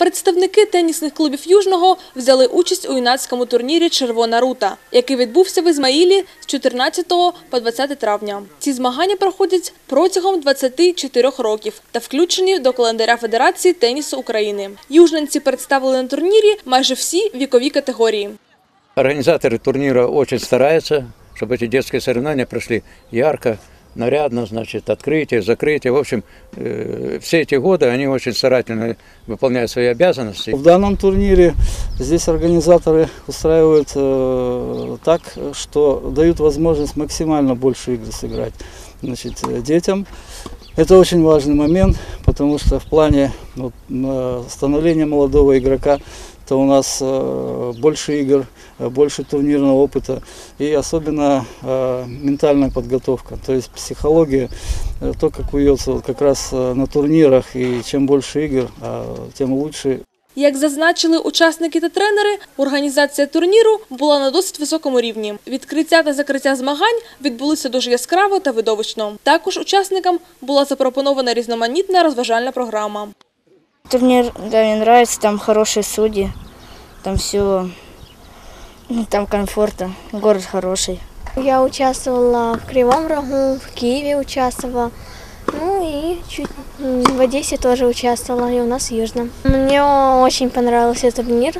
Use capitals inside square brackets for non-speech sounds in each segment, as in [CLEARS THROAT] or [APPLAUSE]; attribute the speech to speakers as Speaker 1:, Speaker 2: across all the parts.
Speaker 1: Представники тенісних клубів Южного взяли участь у юнацькому турнірі Червона рута, який відбувся в Ізмаїлі з 14 по 20 травня. Ці змагання проходять протягом 24 років та включені до календаря Федерації тенісу України. Южненці представили на турнірі майже всі вікові категорії.
Speaker 2: Организаторы турнира очень стараются, чтобы эти детские соревнования прошли ярко, Нарядно, значит, открытие, закрытие. В общем, э, все эти годы они очень старательно выполняют свои обязанности.
Speaker 3: В данном турнире здесь организаторы устраивают э, так, что дают возможность максимально больше игр сыграть значит, э, детям. Это очень важный момент, потому что в плане вот, становления молодого игрока то у нас э, больше игр, э, больше турнирного опыта и особенно э, ментальная подготовка, то есть психология, э, то, как уется вот как раз э, на турнирах, и чем больше игр, э, тем лучше
Speaker 1: Як зазначили учасники та тренери, організація турніру була на досить високому рівні. Відкриття та закриття змагань відбулися дуже яскраво та видовищно. Також учасникам була запропонована різноманітна розважальна програма.
Speaker 4: Турнир, да, мне нравится, там хорошие судьи, там все, ну, там комфортно, город хороший.
Speaker 5: Я участвовала в Кривом Рогу, в Киеве участвовала. Ну и чуть м, в Одессе тоже участвовала, и у нас в Южном. Мне очень понравился этот турнир.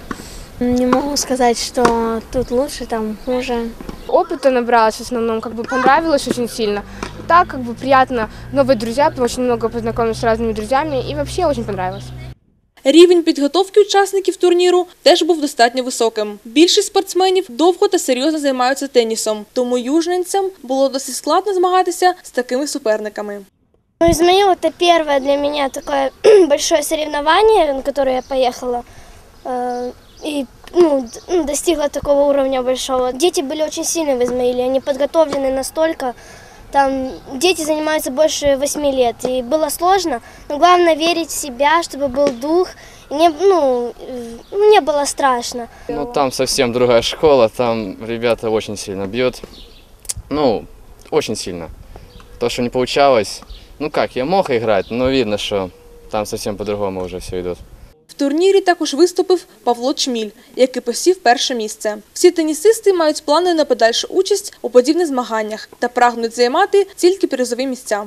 Speaker 5: Не могу сказать, что тут лучше, там хуже.
Speaker 6: Опыта набралась в основном, как бы понравилось очень сильно. Так, как бы приятно, новые друзья, очень много познакомилась с разными друзьями и вообще очень понравилось.
Speaker 1: Рівень підготовки учасників турніру теж був достатньо високим. Більшість спортсменів довго та серйозно займаються тенісом, тому южненцям було досить складно змагатися з такими суперниками.
Speaker 7: Ну, Измаил это первое для меня такое [CLEARS THROAT] большое соревнование, на которое я поехала. э, И ну, ну, достигла такого уровня большого. Дети были очень сильны в Измаиле, они подготовлены настолько. Там дети занимаются больше восьми лет, и было сложно, но главное верить в себя, чтобы был дух, не, ну, э, ну, не было страшно.
Speaker 8: Ну, там совсем другая школа, там ребята очень сильно бьют. Ну, очень сильно. То, что не получалось, ну как, я мог играть, но видно, что там совсем по-другому уже все идет.
Speaker 1: В турнірі також виступив Павло Чміль, який посів перше місце. Всі тенісисти мають плани на подальшу участь у подібних змаганнях та прагнуть займати тільки призові місця.